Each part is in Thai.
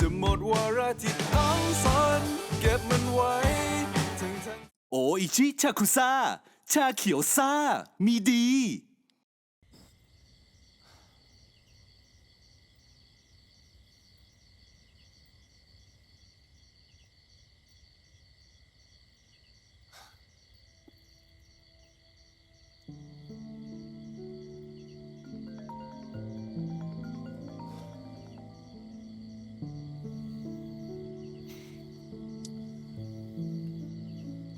จะหมดวาระที่ทั้งฝันเก็บมันไว้ทั้งๆ โออิชิชาคุซ่า ชาเขียวซ่า มีดี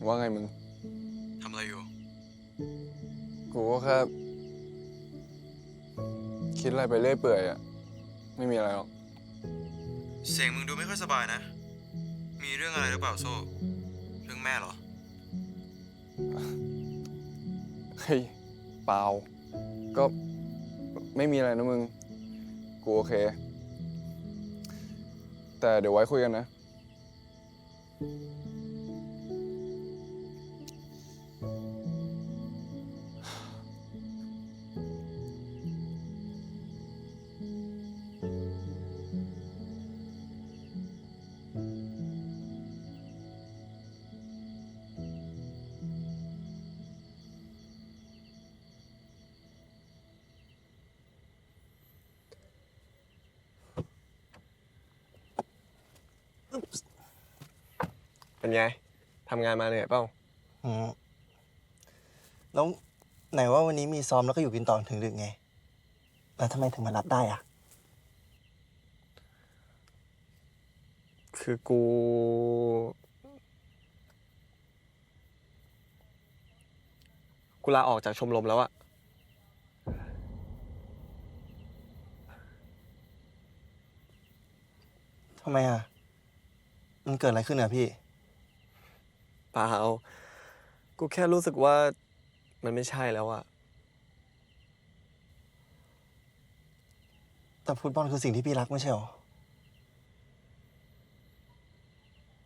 ว่าไงมึง ทำอะไรอยู่ กูก็แค่คิดอะไรไปเรื่อยเปื่อยอะไม่มีอะไรหรอก เสียงมึงดูไม่ค่อยสบายนะ มีเรื่องอะไรหรือเปล่าโซ่ เรื่องแม่เหรอ เฮ้ย เปล่า ก็ไม่มีอะไรนะมึง กูโอเค แต่เดี๋ยวไว้คุยกันนะ เป็นไงทำงานมาเหนื่อยเปล่าอืมแล้วไหนว่าวันนี้มีซ้อมแล้วก็อยู่กินต่อถึงดึกไง แล้วทำไมถึงมารับได้อะ คือกู กูลาออกจากชมรมแล้วอะทำไมอะ มันเกิดอะไรขึ้นอะพี่ เปล่า กูแค่รู้สึกว่ามันไม่ใช่แล้วอะแต่ฟุตบอลคือสิ่งที่พี่รักไม่ใช่หรอ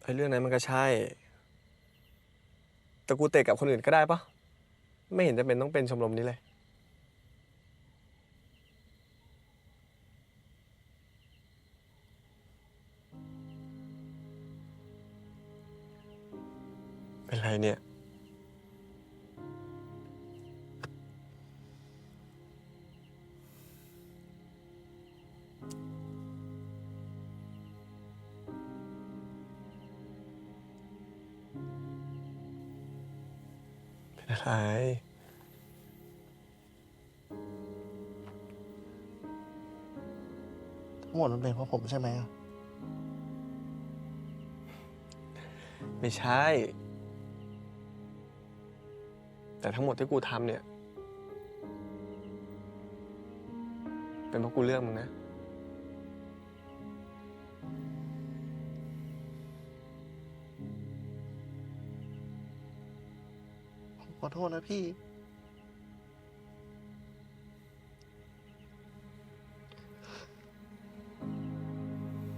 ไอ้เรื่องนั้นมันก็ใช่ แต่กูเตะกับคนอื่นก็ได้ปะไม่เห็นจะเป็นต้องเป็นชมรมนี้เลย อะไร ทั้งหมดมันเป็นเพราะผมใช่ไหมอะไม่ใช่ แต่ทั้งหมดที่กูทำเนี่ย เป็นเพราะกูเลือกมึงนะ อโทษนะพี่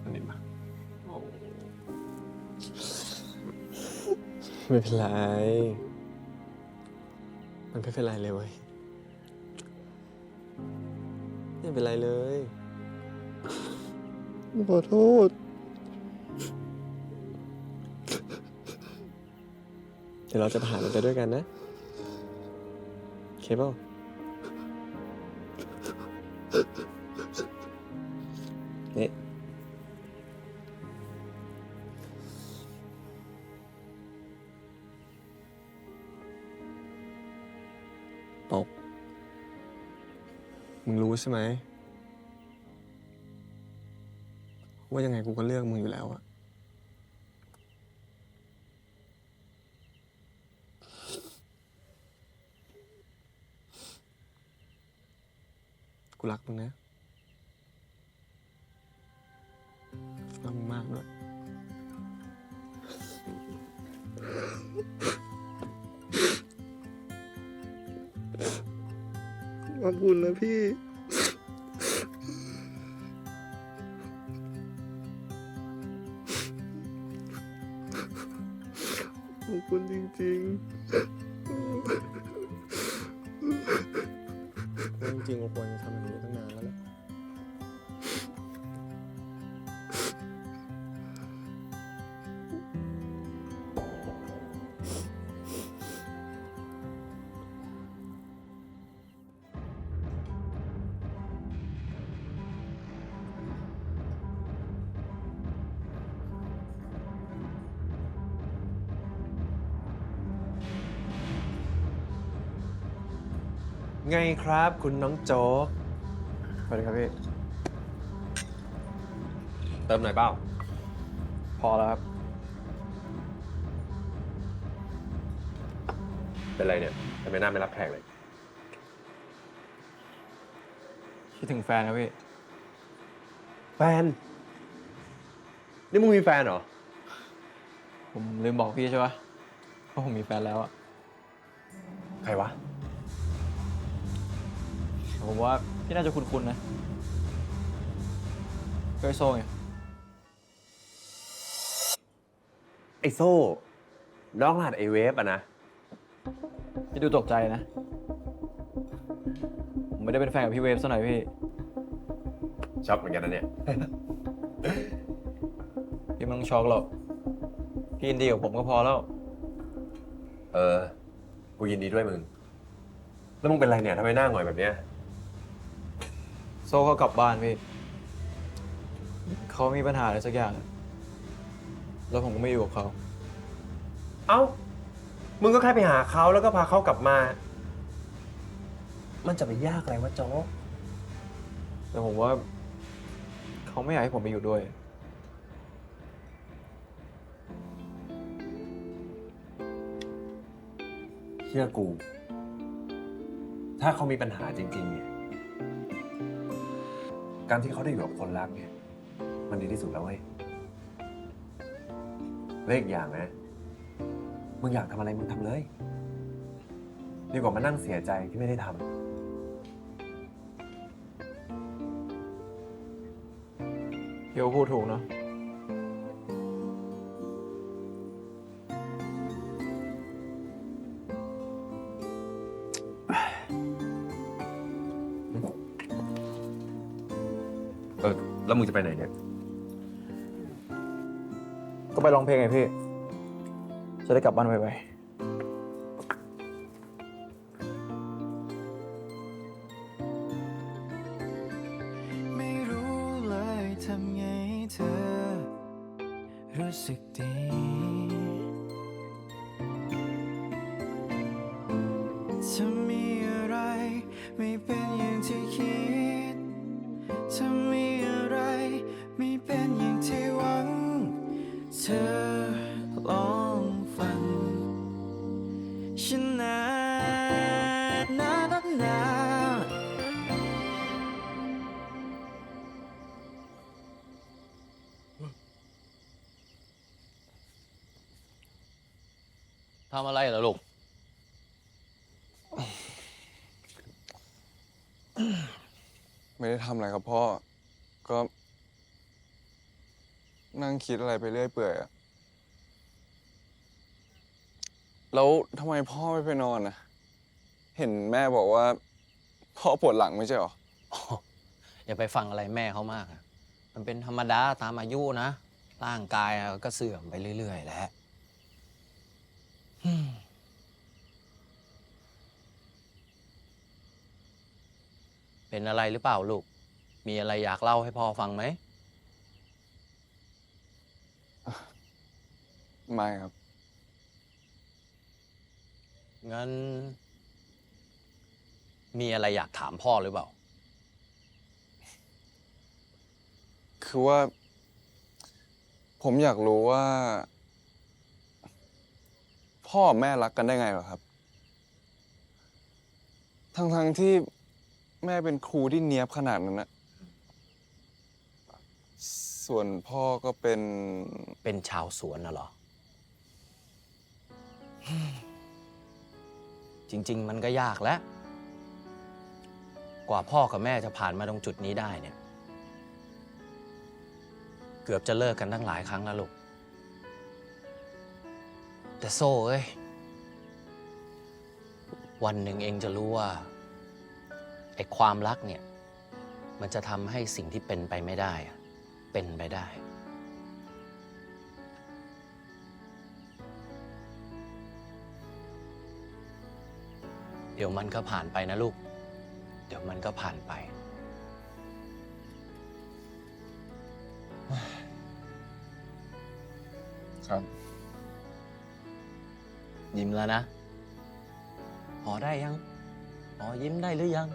อันนี้มาไม่เป็นไร มันไม่เป็นไรเลยเว้ย ไม่เป็นไรเลย ขอโทษ เดี๋ยวเราจะผ่านมันไปด้วยกันนะโอ เคเปล่านี่ตกมึงรู้ใช่ไหม ว่ายังไงกูก็เลือกมึงอยู่แล้วอะ รักมึงนะรักมึงมากด้วยขอบคุณนะพี่ ไงครับคุณน้องโจ๊กสวัสดีครับพี่ เติมหน่อยเปล่า พอแล้วครับ เป็นไรเนี่ยทำไมหน้าไม่รับแขกเลย คิดถึงแฟนครับพี่ แฟน นี่มึงมีแฟนเหรอ ผมลืมบอกพี่ใช่ปะว่าผมมีแฟนแล้วอะใครวะ ผมว่าพี่น่าจะคุ้นๆนะก็ไอโซ่ไงไอโซ่น้องรหัสไอเวฟอะนะ พี่ดูตกใจนะ ผมไม่ได้เป็นแฟนกับพี่เวฟซะหน่อยพี่ชอบเหมือนกันนะเนี่ย พี่ไมันต้องช็อกหรอก พี่ยินดีกับผมก็พอแล้ว เออ กูยินดีด้วยมึง แล้วมึงเป็นไรเนี่ยทำไมหน้าหงอยแบบเนี้ย โซ่เขากลับบ้านพี่เขามีปัญหาอะไรสักอย่างแล้วผมก็ไม่อยู่กับเขา เอ้า มึงก็แค่ไปหาเขาแล้วก็พาเขากลับมา มันจะไปยากอะไรวะโจ๊กแต่ผมว่า เขาไม่อยากให้ผมไปอยู่ด้วย เชื่อกู ถ้าเขามีปัญหาจริงๆเนี่ย การที่เขาได้อยู่กับคนรักเนี่ย มันดีที่สุดแล้วเว้ยเลขอย่างนะ มึงอยากทำอะไรมึงทำเลย ดีกว่ามานั่งเสียใจที่ไม่ได้ทำพี่ก็พูดถูกเนาะ แล้วมึงจะไปไหนเนี่ย ก็ไปร้องเพลงไงพี่ จะได้กลับบ้านไวไม่รู้เลยทำไงให้เธอ รู้สึกดี นานานาทำอะไรเหรอลูกไม่ได้ทำอะไรครับพ่อ ก็ นั่งคิดอะไรไปเรื่อยเปื่อยอะแล้วทำไมพ่อไม่ไปนอนนะ เห็นแม่บอกว่าพ่อปวดหลังไม่ใช่หรออย่าไปฟังอะไรแม่เขามากอะมันเป็นธรรมดาตามอายุนะ ร่างกายอะก็เสื่อมไปเรื่อย ๆ แหล้วเป็นอะไรหรือเปล่าลูก มีอะไรอยากเล่าให้พ่อฟังไหม ไม่ครับ งั้น มีอะไรอยากถามพ่อหรือเปล่า คือว่า ผมอยากรู้ว่า พ่อกับแม่รักกันได้ไงเหรอครับ ทั้งๆที่แม่เป็นครูที่เนียบขนาดนั้นนะส่วนพ่อก็เป็น เป็นชาวสวนน่ะเหรอ จริง ๆ มันก็ยากแล้ว กว่าพ่อกับแม่จะผ่านมาตรงจุดนี้ได้เนี่ย เกือบจะเลิกกันตั้งหลายครั้งแล้วลูก แต่โซ่เอ้ย วันหนึ่งเองจะรู้ว่าไอ้ความรักเนี่ย มันจะทำให้สิ่งที่เป็นไปไม่ได้ เป็นไปได้ เดี๋ยวมันก็ผ่านไปนะลูก เดี๋ยวมันก็ผ่านไป ครับ ยิ้มแล้วนะ พอได้ยังอ๋อยิ้มได้หรือยัง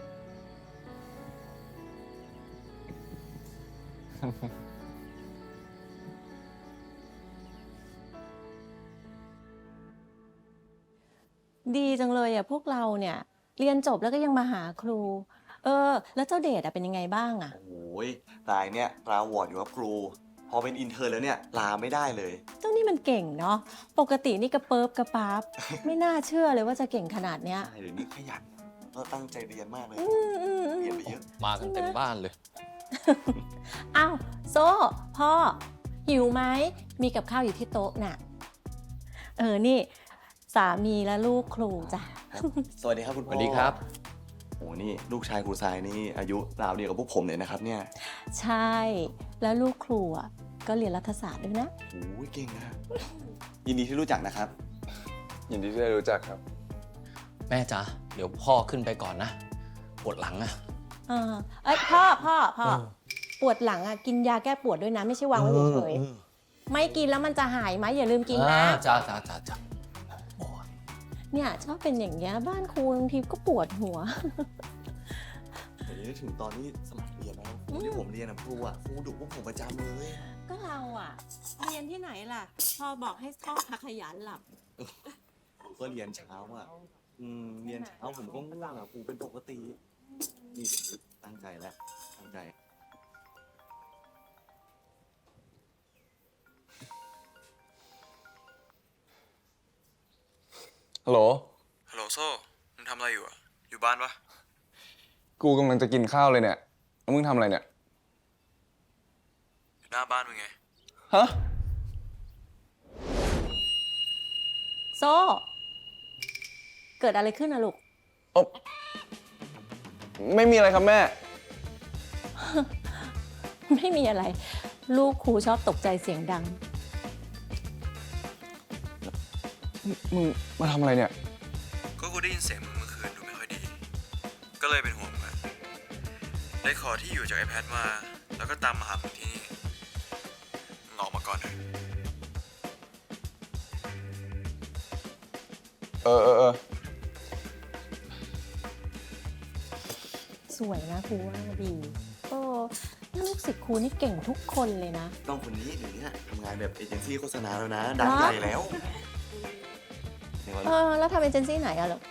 ดีจังเลยอะพวกเราเนี่ย เรียนจบแล้วก็ยังมาหาครู เออ แล้วเจ้าเดชอะเป็นยังไงบ้างอะโอ้ยรายเนี่ยลาวอร์ดอยู่กับครู พอเป็นอินเทอร์แล้วเนี่ยลาไม่ได้เลย เจ้านี่มันเก่งเนาะปกตินี่กระเปิบกระปั๊บไม่น่าเชื่อเลยว่าจะเก่งขนาดเนี้ยใช่เดี๋ยวนี้ขยันก็ตั้งใจเรียนมากเลย อืมอืมอืเรียนมไปเยอะมากันเต็มบ้านเลย อ้าวโซ่พ่อ หิวไหมมีกับข้าวอยู่ที่โต๊ะน่ะ เออนี่ สามีและลูกครูจ้ะ สวัสดีครับคุณสพ่อวัสดีครับ โอ้นี่ลูกชายครูทรายนี่อายุราวเดียวกับพวกผมเลยนะครับเนี่ยใช่ แล้วลูกครูอะก็เรียนรัฐศาสตร์ด้วยนะ โอ้ยเก่งนะยินดีที่รู้จักนะครับ ยินดีที่ได้รู้จักครับ แม่จ๋าเดี๋ยวพ่อขึ้นไปก่อนนะ ปวดหลังอะ เออเอ้ยพ่อพ่อพ่อเออ ปวดหลังอะกินยาแก้ปวดด้วยนะ ไม่ใช่วางไว้เฉยๆไม่กินแล้วมันจะหายไหมอย่าลืมกินนะ อ่าจ้าจ้าจ้าจ้าโอ้ย เนี่ยชอบเป็นอย่างเงี้ยบ้านครูบางทีก็ปวดหัว เดี๋ยวนี้ถึงตอนนี้สมัครเรียนแล้วครูที่ผมเรียนนะครูอะครูดุพวกผมประจำเลยก็เราอะเรียนที่ไหนล่ะ พอบอกให้พ่อพักขยันหลับครูก็เรียนเช้าอะอืมเรียนเช้าผมก็ง่วงอะครูเป็นปกตินี่เดี๋ยวตั้งใจแล้วตั้งใจ ฮัลโหล ฮัลโหลโซ่มึงทำอะไรอยู่อะอยู่บ้านปะกูกำลังจะกินข้าวเลยเนี่ยแล้วมึงทำอะไรเนี่ย อยู่หน้าบ้านมึงไง ฮะ โซ่ เกิดอะไรขึ้นนะลูกเอ้าไม่มีอะไรครับแม่ ไม่มีอะไร ลูกครูชอบตกใจเสียงดัง มึงมาทำอะไรเนี่ย ก็กูได้ยินเสียงมึงเมื่อคืนดูไม่ค่อยดี ก็เลยเป็นห่วงมึงอะได้ขอที่อยู่จากไอแพดมา แล้วก็ตามมาหามึงที่นี่มึงออกมาก่อนเถอะเออเออเออสวยนะครูว่าดีโอ้แล้วลูกศิษย์ครูนี่เก่งทุกคนเลยนะ ต้องคนนี้เดี๋ยวนี้ทำงานแบบเอเจนซี่โฆษณาแล้วนะ ดังใหญ่แล้ว เดี๋ยวก่อนเออแล้วทำเอเจนซี่ไหนอะลูก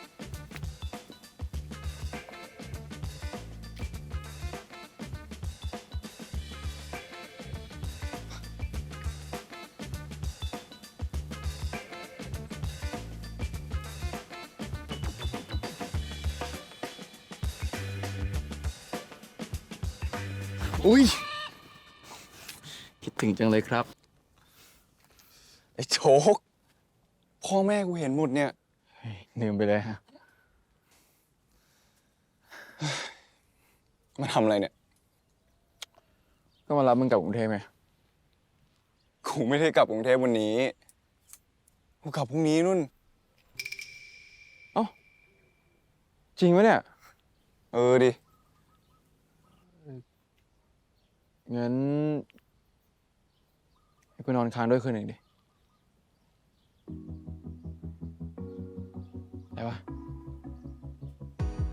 อุ้ยคิดถึงจังเลยครับ ไอ้โชก พ่อแม่กูเห็นหมดเนี่ยลืมไปเลยฮะมาทำอะไรเนี่ย ก็มารับมึงกลับกรุงเทพไงกูไม่ได้กลับกรุงเทพวันนี้กูกลับพรุ่งนี้นุ่นจริงปะเนี่ย เออดิ งั้นให้กูนอนค้างด้วยคืนหนึ่งดิ ได้ปะ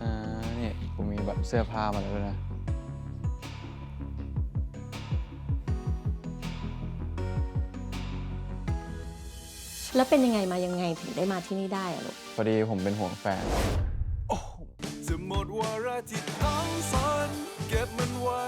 อ่า นี่กูมีแบบเสื้อผ้ามาแล้วด้วยนะ แล้วเป็นยังไงมายังไงถึงได้มาที่นี่ได้อะลูก พอดีผมเป็นห่วงแฟน จะหมดวาระที่ต้องซ่อนเก็บมันไว้